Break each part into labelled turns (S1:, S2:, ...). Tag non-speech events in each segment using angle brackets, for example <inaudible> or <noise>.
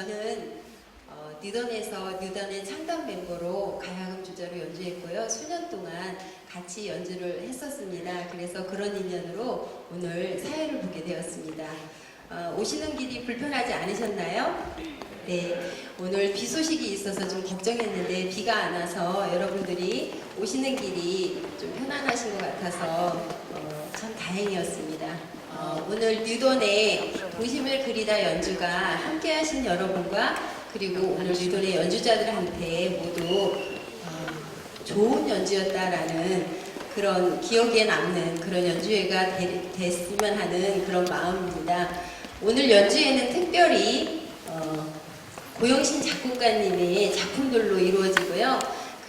S1: 저는 어, 뉴던에서 뉴던의 창단 멤버로 가야금 주자로 연주했고요. 수년 동안 같이 연주를 했었습니다. 그래서 그런 인연으로 오늘 사회를 보게 되었습니다. 어, 오시는 길이 불편하지 않으셨나요? 네, 오늘 비 소식이 있어서 좀 걱정했는데 비가 안 와서 여러분들이 오시는 길이 좀 편안하신 것 같아서 어, 참 다행이었습니다. 어, 오늘 뉴돈의 동심을 그리다 연주가 함께 하신 여러분과 그리고 오늘 뉴돈의 연주자들한테 모두 어, 좋은 연주였다라는 그런 기억에 남는 그런 연주회가 되- 됐으면 하는 그런 마음입니다. 오늘 연주회는 특별히 어, 고영신 작곡가님의 작품들로 이루어지고요.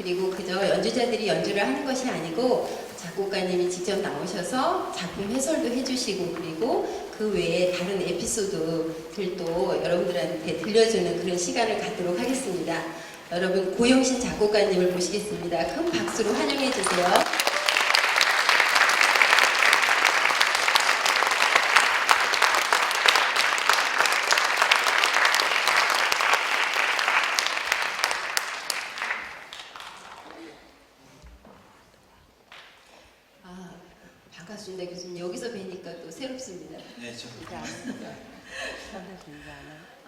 S1: 그리고 그저 연주자들이 연주를 하는 것이 아니고 작곡가님이 직접 나오셔서 작품 해설도 해주시고 그리고 그 외에 다른 에피소드들도 여러분들한테 들려주는 그런 시간을 갖도록 하겠습니다. 여러분 고영신 작곡가님을 모시겠습니다. 큰 박수로 환영해 주세요. 아, 반갑습니다 교수님. 여기서 뵈니까 또 새롭습니다.
S2: 네, 저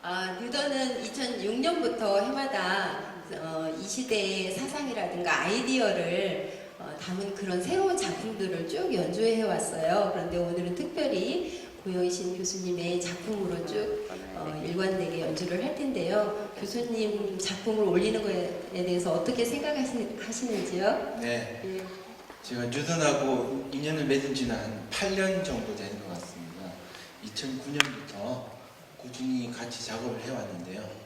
S1: 아, 뉴던은 2006년부터 해마다 어, 이 시대의 사상이라든가 아이디어를 어, 담은 그런 새로운 작품들을 쭉 연주해 왔어요. 그런데 오늘은 특별히 고영신 교수님의 작품으로 쭉 어, 일관되게 연주를 할 텐데요. 교수님 작품을 올리는 거에 대해서 어떻게 생각하시는지요?
S2: 네,
S1: 예.
S2: 제가 뉴턴하고 인연을 맺은 지는 한 8년 정도 되는 것 같습니다. 2009년부터 꾸준히 같이 작업을 해왔는데요.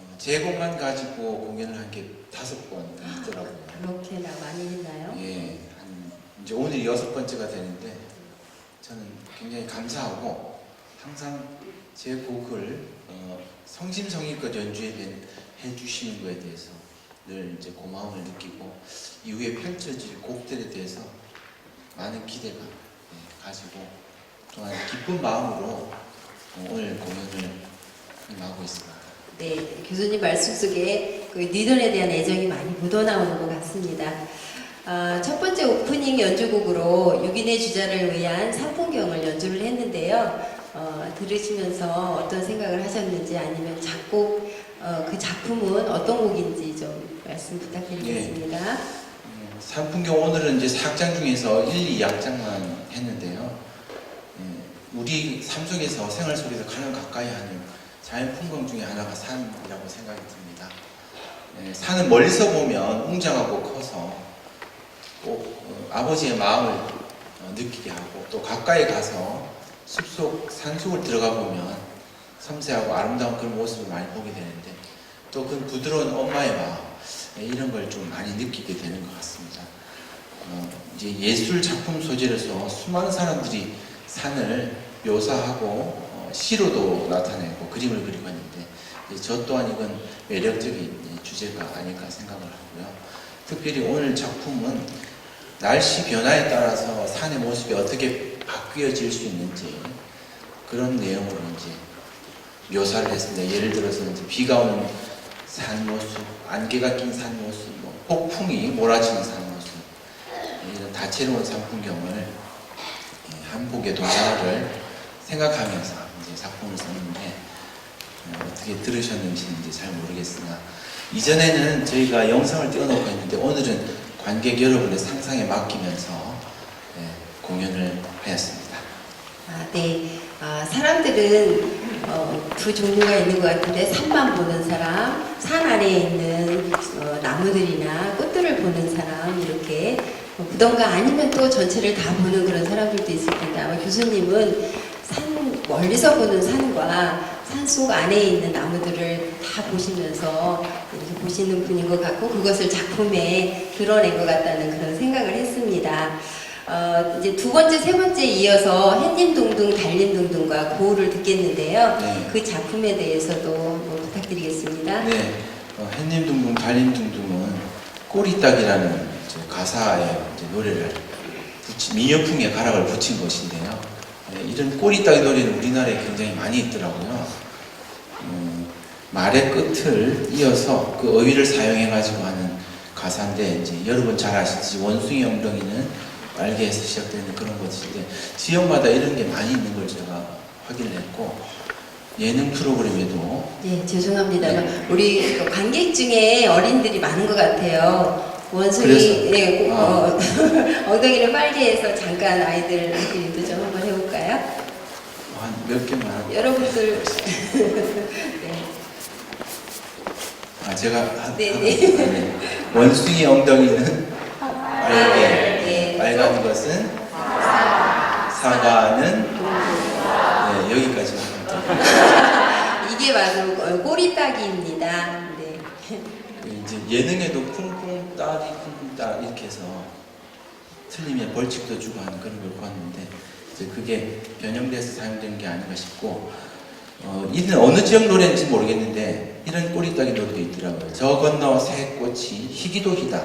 S2: 어, 제 곡만 가지고 공연을 한 게 다섯 번 있더라고요.
S1: 그렇게나 많이 했나요?
S2: 예, 한 이제 오늘 여섯 번째가 되는데 저는 굉장히 감사하고 항상 제 곡을 어, 성심성의껏 연주해 된- 해주시는 거에 대해서 늘 이제 고마움을 느끼고 이후에 펼쳐질 곡들에 대해서 많은 기대가 예, 가지고 또한 기쁜 마음으로 어, 오늘 공연을 임하고 있습니다.
S1: 네, 교수님 말씀 속에 그 니던에 대한 애정이 많이 묻어나오는 것 같습니다. 아, 첫 번째 오프닝 연주곡으로 6인의 주자를 위한 산풍경을 연주를 했는데요. 어, 들으시면서 어떤 생각을 하셨는지 아니면 작곡, 어, 그 작품은 어떤 곡인지 좀 말씀 부탁드리겠습니다.
S2: 음, 산풍경 오늘은 이제 4악장 중에서 1, 2악장만 했는데요. 예, 우리 삶 속에서 생활 속에서 가장 가까이 하는 자연 풍경 중에 하나가 산이라고 생각이 듭니다. 예, 산은 멀리서 보면 웅장하고 커서 꼭 어, 아버지의 마음을 어, 느끼게 하고 또 가까이 가서 숲속 산속을 들어가 보면 섬세하고 아름다운 그런 모습을 많이 보게 되는데 또 그 부드러운 엄마의 마음 네, 이런 걸 좀 많이 느끼게 되는 것 같습니다. 어, 이제 예술 작품 소재로서 수많은 사람들이 산을 묘사하고 어, 시로도 나타내고 그림을 그리고 있는데 저 또한 이건 매력적인 주제가 아닐까 생각을 하고요. 특별히 오늘 작품은 날씨 변화에 따라서 산의 모습이 어떻게 바뀌어질 수 있는지 그런 내용으로 이제 묘사를 했습니다. 예를 들어서 이제 비가 오는 산 모습, 안개가 낀 산 모습, 뭐 폭풍이 몰아치는 산 모습, 이런 다채로운 산 풍경을 예, 한 곡의 동화를 생각하면서 이제 작품을 썼는데 어, 어떻게 들으셨는지 이제 잘 모르겠으나 이전에는 저희가 영상을 띄워놓고 했는데 오늘은 관객 여러분의 상상에 맡기면서 예, 공연을 하였습니다.
S1: 아, 네. 아, 사람들은 어, 두 종류가 있는 것 같은데 산만 보는 사람, 산 아래에 있는 어, 나무들이나 꽃들을 보는 사람 이렇게 어, 부던가 아니면 또 전체를 다 보는 그런 사람들도 있을 텐데 아마 교수님은 산 멀리서 보는 산과 산속 안에 있는 나무들을 다 보시면서 이렇게 보시는 분인 것 같고 그것을 작품에 드러낸 것 같다는 그런 생각을 했습니다. 어, 이제 두 번째, 세 번째 이어서 햇님둥둥, 달님둥둥과 고우를 듣겠는데요.
S2: 네.
S1: 그 작품에 대해서도 뭐 부탁드리겠습니다.
S2: 네, 어, 햇님 둥둥 달님 둥둥은 꼬리 딱이라는 이제 가사에 노래를 붙인 민요풍의 가락을 붙인 것인데요. 네, 이런 꼬리딱이 노래는 우리나라에 굉장히 많이 있더라고요. 음, 말의 끝을 이어서 그 어휘를 사용해 가지고 하는 가사인데 이제 여러분 잘 아시지 원숭이 엉덩이는 빨개에서 시작되는 그런 것인데 지역마다 이런 게 많이 있는 걸 제가 확인을 했고 예능 프로그램에도
S1: 네, 죄송합니다만 우리 또 관객 중에 어린들이 많은 것 같아요. 원숭이? 네, 꼭,
S2: 아.
S1: 어, <laughs> 엉덩이를 빨개 해서 잠깐 아이들한테 유도 좀 한번
S2: 몇 개만
S1: 여러분들 <laughs> 네.
S2: 아 제가 한,
S1: 네,
S2: 한-
S1: 네.
S2: 네. 원숭이 엉덩이는 빨개
S1: 네.
S2: 빨간 것은 사과는 네, 여기까지만 합니다. <laughs>
S1: 이게 바로 어, 꼬리 따기입니다. 네.
S2: 이제 예능에도 쿵쿵 따리 쿵쿵 따 이렇게 해서 틀리면 벌칙도 주고 하는 그런 걸 보았는데 이제 그게 변형돼서 사용된 게 아닌가 싶고 어, 이는 어느 지역 노래인지 모르겠는데 이런 꼬리따기 노래도 있더라고요. 저 건너 새 꽃이 희기도 희다.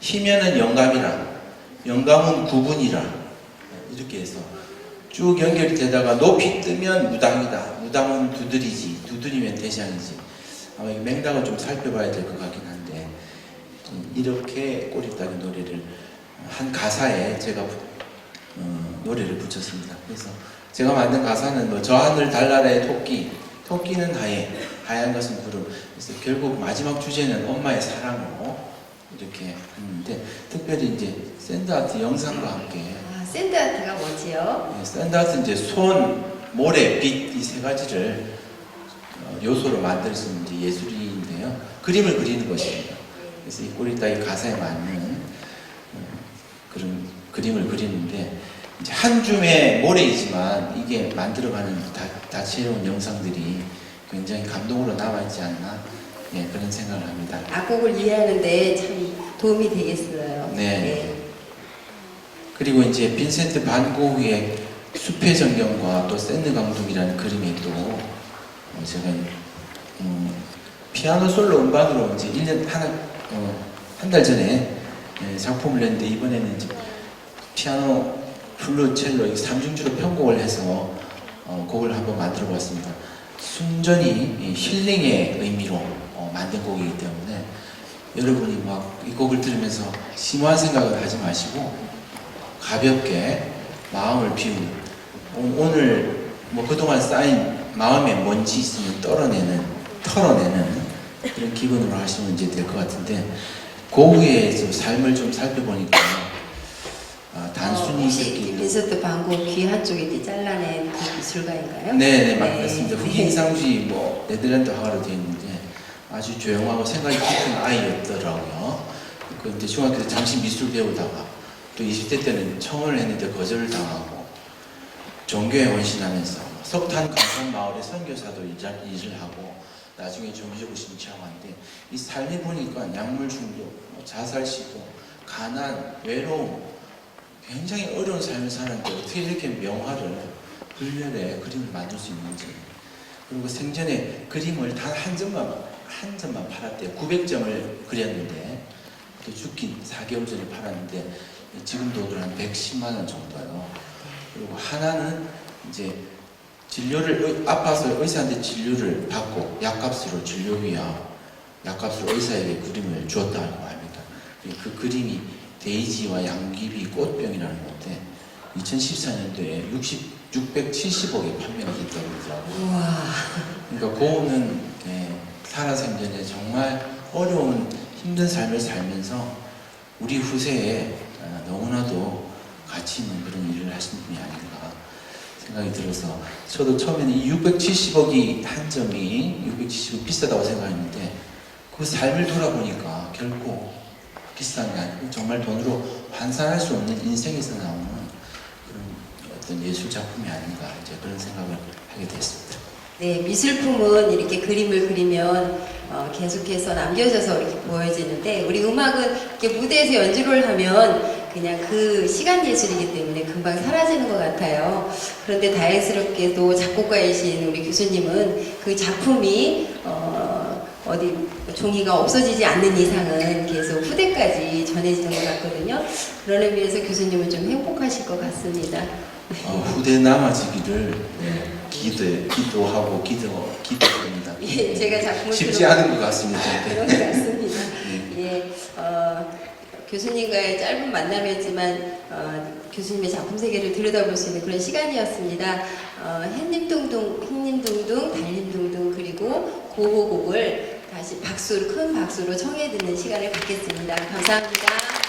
S2: 희면은 영감이라 영감은 구분이라 이렇게 해서 쭉 연결이 되다가 높이 뜨면 무당이다. 무당은 두드리지. 두드리면 대장이지. 아마 이 맥락을 좀 살펴봐야 될 것 같긴 한데 음, 이렇게 꼬리따기 노래를 한 가사에 제가 어, 노래를 붙였습니다. 그래서 제가 만든 가사는 뭐 저 하늘 달나라의 토끼, 토끼는 하얘, 하얀 것은 구름. 그래서 결국 마지막 주제는 엄마의 사랑으로 이렇게 했는데 특별히 이제 샌드아트 영상과 함께
S1: 아, 샌드아트가 뭐지요?
S2: 네, 샌드아트 이제 손, 모래, 빛 이 세 가지를 어, 요소로 만들 수 있는 예술인데요. 그림을 그리는 것입니다. 그래서 이 꼬리따기 가사에 맞는 어, 그런 그림을 그리는데 이제 한 줌의 모래이지만 이게 만들어가는 다, 다채로운 영상들이 굉장히 감동으로 남아있지 않나 예, 그런 생각을 합니다.
S1: 악곡을 이해하는데 참 도움이 되겠어요.
S2: 네. 그리고 이제 빈센트 반 고흐의 숲의 전경과 또 샌드 감독이라는 그림이 또 어, 제가 음, 피아노 솔로 음반으로 이제 1년 하나 어, 한달 전에 예, 작품을 냈는데 이번에는 이제 피아노 플루 첼로 이 삼중주로 편곡을 해서 어, 곡을 한번 만들어 봤습니다. 순전히 이 힐링의 의미로 어, 만든 곡이기 때문에 여러분이 막 이 곡을 들으면서 심오한 생각을 하지 마시고 가볍게 마음을 비우는 오- 오늘 뭐 그동안 쌓인 마음에 먼지 있으면 떨어내는 털어내는 그런 기분으로 하시면 이제 될 것 같은데 고흐의 좀 삶을 좀 살펴보니까 아, 단순히
S1: 어, 혹시
S2: 이렇게
S1: 빈센트 반고 귀 한쪽에 이제 잘라낸 그 미술가인가요?
S2: 네네 맞-
S1: 네.
S2: 맞습니다.
S1: 네.
S2: 흑인상주의 뭐 네덜란드 화가로 되어 있는데 아주 조용하고 생각이 깊은 아이였더라고요. 그 이제 중학교 때 잠시 미술 배우다가 또 20대 때는 청원을 했는데 거절을 당하고 종교에 헌신하면서 석탄 강산 마을의 선교사도 일자- 일을 하고 나중에 종교적으로 신청하고 하는데 이 삶이 보니까 약물 중독, 뭐 자살 시도, 가난, 외로움 굉장히 어려운 삶을 살았는데 어떻게 이렇게 명화를 불멸의 그림을 만들 수 있는지 그리고 생전에 그림을 단 한 점만 한 점만 팔았대요. 900점을 그렸는데 또 죽긴 4개월 전에 팔았는데 지금 돈으로 한 110만 원 정도요. 그리고 하나는 이제 진료를 의- 아파서 의사한테 진료를 받고 약값으로 진료비와 약값으로 의사에게 그림을 주었다고 합니다. 그 그림이 데이지와 양귀비 꽃병이라는 건데 2014년도에 60, 670억에 판매가 됐다고 그러더라고요.
S1: 우와.
S2: 그러니까 고우는 예, 살아생전에 정말 어려운 힘든 삶을 살면서 우리 후세에 아, 너무나도 가치 있는 그런 일을 하신 분이 아닌가 생각이 들어서 저도 처음에는 이 670억이 한 점이 670억 비싸다고 생각했는데 그 삶을 돌아보니까 결코 비싼 게 아니고 정말 돈으로 환산할 수 없는 인생에서 나오는 그런 어떤 예술 작품이 아닌가 이제 그런 생각을 하게 됐습니다.
S1: 네, 미술품은 이렇게 그림을 그리면 어, 계속해서 남겨져서 이렇게 보여지는데 우리 음악은 이렇게 무대에서 연주를 하면 그냥 그 시간 예술이기 때문에 금방 사라지는 것 같아요. 그런데 다행스럽게도 작곡가이신 우리 교수님은 그 작품이 어, 어디 종이가 없어지지 않는 이상은 계속 후대까지 전해지는 것 같거든요. 그런 의미에서 교수님은 좀 행복하실 것 같습니다.
S2: 어, 후대 남아지기를 예, 기도 기도하고 기도 기도합니다.
S1: 예, 제가 작품을
S2: 쉽지 않은 것 같습니다.
S1: 그런 것 같습니다.
S2: 예.
S1: 예, 어, 교수님과의 짧은 만남이었지만 어, 교수님의 작품 세계를 들여다볼 수 있는 그런 시간이었습니다. 어, 햇님둥둥, 흰님둥둥, 달님둥둥 그리고 고고곡을 다시 박수로 큰 박수로 청해 듣는 시간을 갖겠습니다. 감사합니다.
S2: 자,